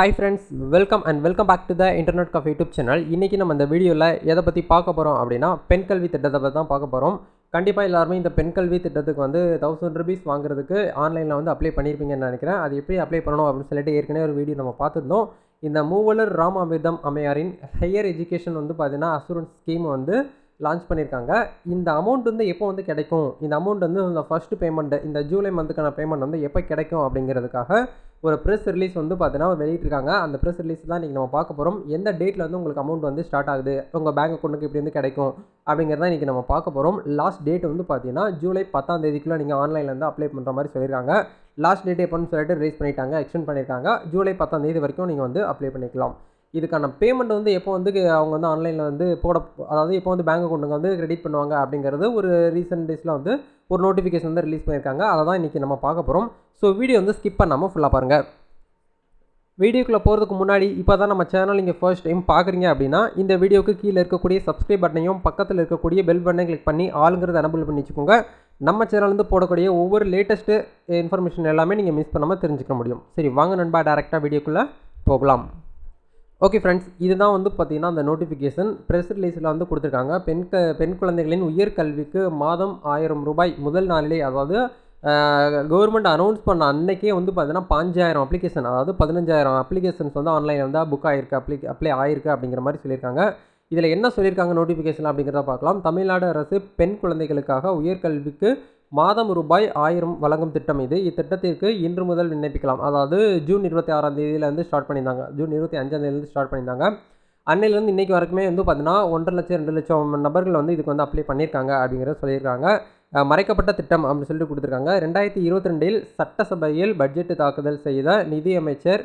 Hi friends welcome and welcome back to the Internet Coffee YouTube channel இன்றைக்கி நம்ம இந்த வீடியோவில் எதை பற்றி பார்க்க போகிறோம் அப்படின்னா பெண் கல்வி திட்டத்தை பற்றி தான் பார்க்க போகிறோம் கண்டிப்பாக எல்லாருமே இந்த பெண் கல்வி திட்டத்துக்கு வந்து தௌசண்ட் ருபீஸ் வாங்குறதுக்கு ஆன்லைனில் வந்து அப்ளை பண்ணியிருப்பீங்கன்னு நினைக்கிறேன். அது எப்படி அப்ளை பண்ணணும் அப்படின்னு சொல்லிட்டு ஏற்கனவே ஒரு வீடியோ நம்ம பார்த்துருந்தோம். இந்த மூவலர் ராம் அமிர்தம் அம்மையாரின் ஹையர் எஜுகேஷன் வந்து பார்த்தீங்கன்னா அசூரன்ஸ் ஸ்கீம் வந்து லான்ச் பண்ணியிருக்காங்க இந்த அமௌண்ட் வந்து எப்போ வந்து கிடைக்கும்? இந்த அமௌண்ட் வந்து இந்த ஃபஸ்ட்டு பேமெண்ட்டு இந்த ஜூலை மந்த்துக்கான பேமெண்ட் வந்து எப்போ கிடைக்கும் அப்படிங்கிறதுக்காக ஒரு ப்ரெஸ் ரிலீஸ் வந்து பார்த்தீங்கன்னா வெளியிட்டிருக்காங்க. அந்த ப்ரெஸ் ரிலீஸ் தான் இன்றைக்கி நம்ம பார்க்க போகிறோம் எந்த டேட்டில் வந்து உங்களுக்கு அமௌண்ட் வந்து ஸ்டார்ட் ஆகுது? உங்கள் பேங்க் அக்கௌண்ட்டுக்கு இப்படி வந்து கிடைக்கும். அப்படிங்கிறத இன்றைக்கி நம்ம பார்க்க போகிறோம் லாஸ்ட் டேட் வந்து பார்த்தீங்கன்னா ஜூலை பத்தாம் தேதிக்குள்ளே நீங்கள் ஆன்லைனில் வந்து அப்ளை பண்ணுற மாதிரி சொல்லியிருக்காங்க. லாஸ்ட் டேட் எப்போன்னு சொல்லிட்டு ரிலீஸ் பண்ணிட்டாங்க எக்ஸ்டெண்ட் பண்ணியிருக்காங்க. ஜூலை பத்தாம் தேதி வரைக்கும் நீங்கள் வந்து அப்ளை பண்ணிக்கலாம். இதுக்கான பேமெண்ட் வந்து எப்போ வந்து அவங்க வந்து ஆன்லைனில் வந்து போட அதாவது எப்போ வந்து பேங்க் அக்கௌண்ட்டுங்க வந்து கிரெடிட் பண்ணுவாங்க அப்படிங்கிறது ஒரு ரீசெண்ட் டேஸில் வந்து ஒரு நோட்டிஃபிகேஷன் வந்து ரிலீஸ் பண்ணியிருக்காங்க. அதை தான் இன்றைக்கி நம்ம பார்க்க போகிறோம் ஸோ வீடியோ வந்து ஸ்கிப் பண்ணாமல் ஃபுல்லாக பாருங்கள் வீடியோக்குள்ளே போகிறதுக்கு முன்னாடி இப்போ தான் நம்ம சேனல் நீங்கள் ஃபர்ஸ்ட் டைம் பார்க்குறீங்க அப்படின்னா இந்த வீடியோக்கு கீழே இருக்கக்கூடிய சப்ஸ்கிரைப் பட்டனையும் பக்கத்தில் இருக்கக்கூடிய பெல் பட்டனை கிளிக் பண்ணி ஆளுங்கிறத எனபிள் பண்ணி வச்சுக்கோங்க. நம்ம சேனல்லேருந்து போடக்கூடிய ஒவ்வொரு லேட்டஸ்ட்டு இன்ஃபர்மேஷன் எல்லாமே நீங்கள் மிஸ் பண்ணாமல் தெரிஞ்சுக்க முடியும். சரி வாங்க நண்பா டேரெக்டாக வீடியோக்குள்ளே போகலாம். ஓகே ஃப்ரெண்ட்ஸ் இதுதான் வந்து பார்த்திங்கன்னா அந்த நோட்டிஃபிகேஷன் ப்ரெஸ் ரிலீஸில் வந்து கொடுத்துருக்காங்க. பெண் க பெண் குழந்தைகளின் உயர்கல்விக்கு மாதம் ஆயிரம் ரூபாய் முதல் நாளிலே அதாவது கவர்மெண்ட் அனௌன்ஸ் பண்ண அன்னைக்கே வந்து பார்த்தீங்கன்னா பாஞ்சாயிரம் அப்ளிகேஷன் அதாவது பதினஞ்சாயிரம் அப்ளிகேஷன்ஸ் வந்து ஆன்லைனில் வந்து புக் ஆயிருக்கு அப்ளி அப்ளை ஆயிருக்கு அப்படிங்கிற மாதிரி சொல்லியிருக்காங்க. இதில் என்ன சொல்லியிருக்காங்க நோட்டிஃபிகேஷன் அப்படிங்கிறத பார்க்கலாம். தமிழ்நாடு அரசு பெண் குழந்தைகளுக்காக உயர்கல்விக்கு மாதம் ரூபாய் ஆயிரம் வழங்கும் திட்டம் இது. இத்திட்டத்திற்கு இன்று முதல் விண்ணப்பிக்கலாம். அதாவது ஜூன் இருபத்தி ஆறாம் தேதியிலேருந்து ஸ்டார்ட் பண்ணியிருந்தாங்க. ஜூன் இருபத்தி அஞ்சாம் தேதியிலேருந்து ஸ்டார்ட் பண்ணியிருந்தாங்க. அன்னையிலேருந்து இன்றைக்கி வரைக்குமே வந்து பார்த்தீங்கன்னா ஒன்றரை லட்சம் ரெண்டு லட்சம் நபர்கள் வந்து இதுக்கு வந்து அப்ளை பண்ணியிருக்காங்க அப்படிங்கிறத சொல்லியிருக்காங்க. மறைக்கப்பட்ட திட்டம் அப்படின்னு சொல்லிட்டு கொடுத்துருக்காங்க. ரெண்டாயிரத்தி இருபத்தி ரெண்டில் சட்டசபையில் பட்ஜெட் தாக்குதல் செய்த நிதியமைச்சர்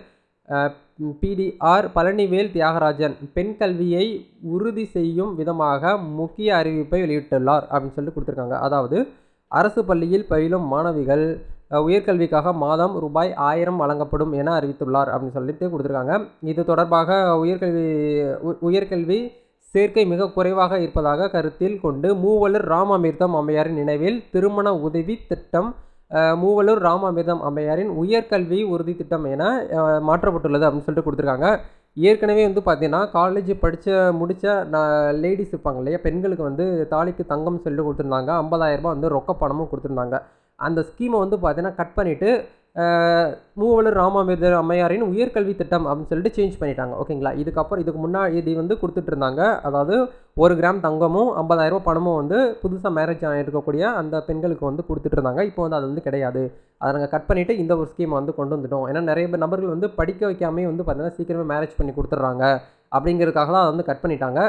பிடிஆர் பழனிவேல் தியாகராஜன் பெண் கல்வியை உறுதி செய்யும் விதமாக முக்கிய அறிவிப்பை வெளியிட்டுள்ளார் அப்படின்னு சொல்லிட்டு கொடுத்துருக்காங்க. அதாவது அரசு பள்ளியில் பயிலும் மாணவிகள் உயர்கல்விக்காக மாதம் ரூபாய் ஆயிரம் வழங்கப்படும் என அறிவித்துள்ளார் அப்படின்னு சொல்லிட்டு கொடுத்துருக்காங்க. இது தொடர்பாக உயர்கல்வி உயர்கல்வி சேர்க்கை மிக குறைவாக இருப்பதாக கருத்தில் கொண்டு மூவலூர் ராமாமிர்தம் அம்மையாரின் நினைவில் திருமண உதவி திட்டம் மூவலூர் ராமாமிர்தம் அம்மையாரின் உயர்கல்வி உறுதி திட்டம் என மாற்றப்பட்டுள்ளது அப்படின்னு சொல்லிட்டு கொடுத்துருக்காங்க. ஏற்கனவே வந்து பார்த்தீங்கன்னா காலேஜ் படித்த முடித்த நான் லேடிஸ் இருப்பாங்க இல்லையா? பெண்களுக்கு வந்து தாலிக்கு தங்கம் சொல்லி கொடுத்துருந்தாங்க. ஐம்பதாயிரரூபா வந்து ரொக்க பணமும் கொடுத்துருந்தாங்க. அந்த ஸ்கீமை வந்து பார்த்தீங்கன்னா கட் பண்ணிவிட்டு மூவலூர் ராமாமிர்தர் அம்மையாரின் உயர்கல்வி திட்டம் அப்படின்னு சொல்லிட்டு சேஞ்ச் பண்ணிட்டாங்க. ஓகேங்களா இதுக்கப்புறம் இதுக்கு முன்னாடி இது வந்து கொடுத்துட்டு இருந்தாங்க. அதாவது ஒரு கிராம் தங்கமும் ஐம்பதாயிரரூபா பணமும் வந்து புதுசாக மேரேஜ் இருக்கக்கூடிய அந்த பெண்களுக்கு வந்து கொடுத்துட்டு இருந்தாங்க. இப்போ வந்து அது வந்து கிடையாது. அதை நாங்கள் கட் பண்ணிவிட்டு இந்த ஒரு ஸ்கீமை வந்து கொண்டு வந்துட்டோம். ஏன்னா நிறைய பேர் நபர்கள் வந்து படிக்க வைக்காமே வந்து பார்த்தீங்கன்னா சீக்கிரமே மேரேஜ் பண்ணி கொடுத்துட்றாங்க. அப்படிங்கிறதுக்காக தான் அதை வந்து கட் பண்ணிட்டாங்க.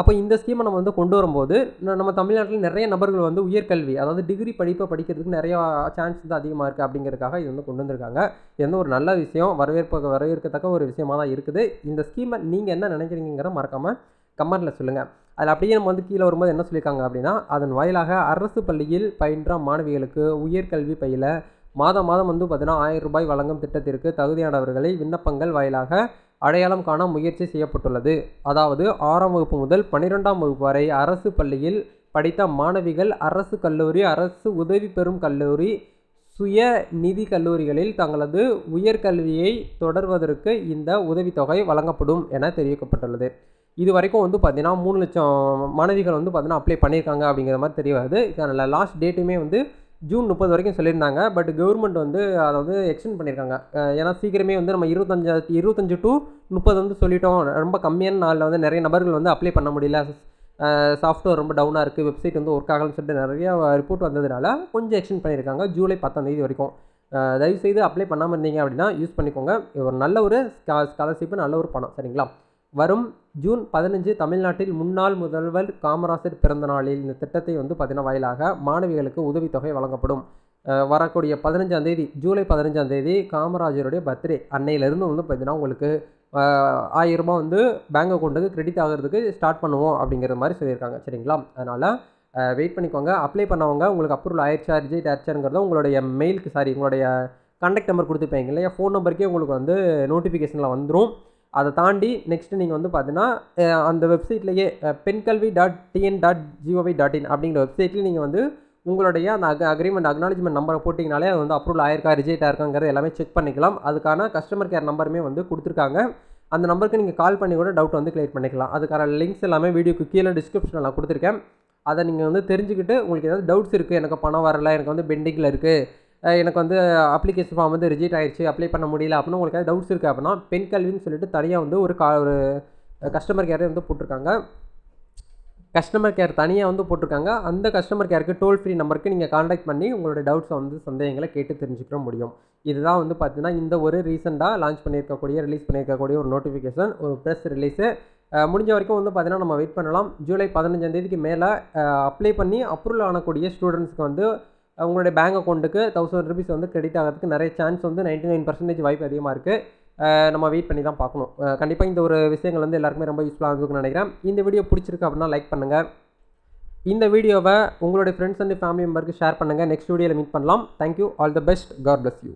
அப்போ இந்த ஸ்கீமை நம்ம வந்து கொண்டு வரும்போது நம்ம தமிழ்நாட்டில் நிறைய நபர்கள் வந்து உயர்கல்வி அதாவது டிகிரி படிப்பை படிக்கிறதுக்கு நிறையா சான்ஸ் வந்து அதிகமாக இருக்குது அப்படிங்கிறதுக்காக இது வந்து கொண்டு வந்திருக்காங்க. இது வந்து ஒரு நல்ல விஷயம் வரவேற்ப வரவேற்கத்தக்க ஒரு விஷயமாக தான் இருக்குது. இந்த ஸ்கீமை நீங்கள் என்ன நினைக்கிறீங்கிற மறக்காமல் கமெண்ட்டில் சொல்லுங்கள் அதில் அப்படியே நம்ம வந்து கீழே வரும்போது என்ன சொல்லியிருக்காங்க அப்படின்னா அதன் வாயிலாக அரசு பள்ளியில் பயின்ற மாணவிகளுக்கு உயர்கல்வி பயில மாதம் மாதம் வந்து பார்த்தீங்கன்னா ஆயிரம் ரூபாய் வழங்கும் திட்டத்திற்கு தகுதியானவர்களை விண்ணப்பங்கள் வாயிலாக அடையாளம் காண முயற்சி செய்யப்பட்டுள்ளது. அதாவது ஆறாம் வகுப்பு முதல் பன்னிரெண்டாம் வகுப்பு வரை அரசு பள்ளியில் படித்த மாணவிகள் அரசு கல்லூரி அரசு உதவி பெறும் கல்லூரி சுய நிதி கல்லூரிகளில் தங்களது உயர்கல்வியை தொடர்வதற்கு இந்த உதவித்தொகை வழங்கப்படும் என தெரிவிக்கப்பட்டுள்ளது. இது வரைக்கும் வந்து பார்த்தீங்கன்னா மூணு லட்சம் மாணவிகள் வந்து பார்த்தீங்கன்னா அப்ளை பண்ணியிருக்காங்க அப்படிங்கிற மாதிரி தெரிய வருது. இதனால் லாஸ்ட் டேட்டுமே வந்து ஜூன் முப்பது வரைக்கும் சொல்லியிருந்தாங்க. பட் கவர்மெண்ட் வந்து அதை வந்து எக்ஸ்டெண்ட் பண்ணியிருக்காங்க. ஏன்னா சீக்கிரமே வந்து நம்ம இருபத்தஞ்சா இருபத்தஞ்சு டு முப்பது வந்து சொல்லிட்டோம். ரொம்ப கம்மியான நாளில் வந்து நிறைய நபர்கள் வந்து அப்ளை பண்ண முடியல. சாஃப்ட்வேர் ரொம்ப டவுனாக இருக்குது வெப்சைட் வந்து ஒர்க் ஆகலன்னு சொல்லிட்டு நிறைய ரிப்போர்ட் வந்ததுனால கொஞ்சம் எக்ஸ்டெண்ட் பண்ணியிருக்காங்க. ஜூலை பத்தாந்தேதி வரைக்கும். தயவுசெய்து அப்ளை பண்ணாமல் இருந்தீங்க அப்படின்னா யூஸ் பண்ணிக்கோங்க. ஒரு நல்ல ஒரு ஸ்காலர்ஷிப்பு நல்ல ஒரு பணம். சரிங்களா? வரும் ஜூன் பதினஞ்சு தமிழ்நாட்டில் முன்னாள் முதல்வர் காமராஜர் பிறந்த நாளில் இந்த திட்டத்தை வந்து பார்த்தீங்கன்னா வாயிலாக மாணவிகளுக்கு உதவித்தொகை வழங்கப்படும். வரக்கூடிய பதினஞ்சாம் தேதி ஜூலை பதினஞ்சாம் தேதி காமராஜருடைய பர்த்டே அன்னையிலேருந்து வந்து பார்த்தீங்கன்னா உங்களுக்கு ஆயிரரூபா வந்து பேங்க் அக்கௌண்ட்டுக்கு கிரெடிட் ஆகிறதுக்கு ஸ்டார்ட் பண்ணுவோம் அப்படிங்கிற மாதிரி சொல்லியிருக்காங்க. சரிங்களா? அதனால் வெயிட் பண்ணிக்கோங்க. அப்ளை பண்ணவங்க உங்களுக்கு அப்ரூவல் ஆயிடுச்சா ரிஜெக்ட் ஆயிடுச்சாங்கிறத உங்களுடைய மெயிலுக்கு சாரி உங்களுடைய கான்டாக்ட் நம்பர் கொடுத்துருப்பீங்க இல்லையா? ஃபோன் நம்பருக்கே உங்களுக்கு வந்து நோட்டிஃபிகேஷனில் வந்துடும் அதை தாண்டி நெக்ஸ்ட்டு நீங்கள் வந்து பார்த்தீங்கன்னா அந்த வெப்சைட்லேயே Pengalvi dot TN dot G O V dot in அப்படிங்கிற வெப்சைட்லேயே நீங்கள் வந்து உங்களுடைய அந்த அக் அக்ரிமெண்ட் அக்னாலஜ்மெண்ட் நம்பரை போட்டிங்கனாலே அது வந்து அப்ரூவல் ஆயிருக்கா ரிஜெக்ட் ஆயிருக்காங்கிறது எல்லாமே செக் பண்ணிக்கலாம். அதுக்கான கஸ்டமர் கேர் நம்பருமே வந்து கொடுத்துருக்காங்க. அந்த நம்பருக்கு நீங்கள் கால் பண்ணி கூட டவுட் வந்து கிளியர் பண்ணிக்கலாம். அதுக்கான லிங்க்ஸ் எல்லாமே வீடியோக்கு கீழே டிஸ்கிரிப்ஷனில் நான் கொடுத்துருக்கேன். அதை நீங்கள் வந்து தெரிஞ்சுக்கிட்டு உங்களுக்கு ஏதாவது டவுட்ஸ் இருக்குது எனக்கு பணம் வரல எனக்கு வந்து பெண்டிங்கில் இருக்குது எனக்கு வந்து அப்ளிகேஷன் ஃபார்ம் வந்து ரிஜெக்ட் ஆயிடுச்சு அப்ளை பண்ண முடியல அப்படின்னு உங்களுக்கு ஏதாவது டவுட்ஸ் இருக்குது அப்படின்னா பெண் கல்வின்னு சொல்லிட்டு தனியாக வந்து ஒரு கா ஒரு கஸ்டமர் கேரே வந்து போட்டிருக்காங்க. கஸ்டமர் கேர் தனியாக வந்து போட்டிருக்காங்க. அந்த கஸ்டமர் கேருக்கு டோல் ஃப்ரீ நம்பருக்கு நீங்கள் காண்டாக்ட் பண்ணி உங்களோட டவுட்ஸை வந்து சந்தேகங்களை கேட்டு தெரிஞ்சுக்கிற முடியும். இதுதான் வந்து பார்த்தீங்கன்னா இந்த ஒரு ரீசெண்டாக லான்ச் பண்ணியிருக்கக்கூடிய ரிலீஸ் பண்ணியிருக்கக்கூடிய ஒரு நோட்டிஃபிகேஷன் ஒரு ப்ரெஸ் ரிலீஸு முடிஞ்ச வரைக்கும் வந்து பார்த்தீங்கன்னா நம்ம வெயிட் பண்ணலாம். ஜூலை பதினஞ்சாந்தேதிக்கு மேலே அப்ளை பண்ணி அப்ரூவல் ஆனக்கூடிய ஸ்டூடெண்ட்ஸ்க்கு வந்து உங்களுடைய பேங்க் அக்கௌண்ட்டுக்கு தௌசண்ட் ருபீஸ் வந்து கிரெடிட் ஆகிறதுக்கு நிறைய சான்ஸ் வந்து நைன்ட்டி நைன் பர்சன்டேஜ் வாய்ப்பு அதிகமாக இருக்குது நம்ம வெயிட் பண்ணி தான் பார்க்கணும். கண்டிப்பாக இந்த ஒரு விஷயங்கள் வந்து எல்லாருக்குமே ரொம்ப யூஸ்ஃபுல்லாக இருந்துக்குன்னு நினைக்கிறேன். இந்த வீடியோ பிடிச்சிருக்கு அப்படின்னா லைக் பண்ணுங்கள் இந்த வீடியோவை உங்களுடைய ஃப்ரெண்ட்ஸ் அண்ட் ஃபேமிலி மெம்பருக்கு ஷேர் பண்ணுங்கள் நெக்ஸ்ட் வீடியோவில் மீட் பண்ணலாம். Thank you all the best God bless you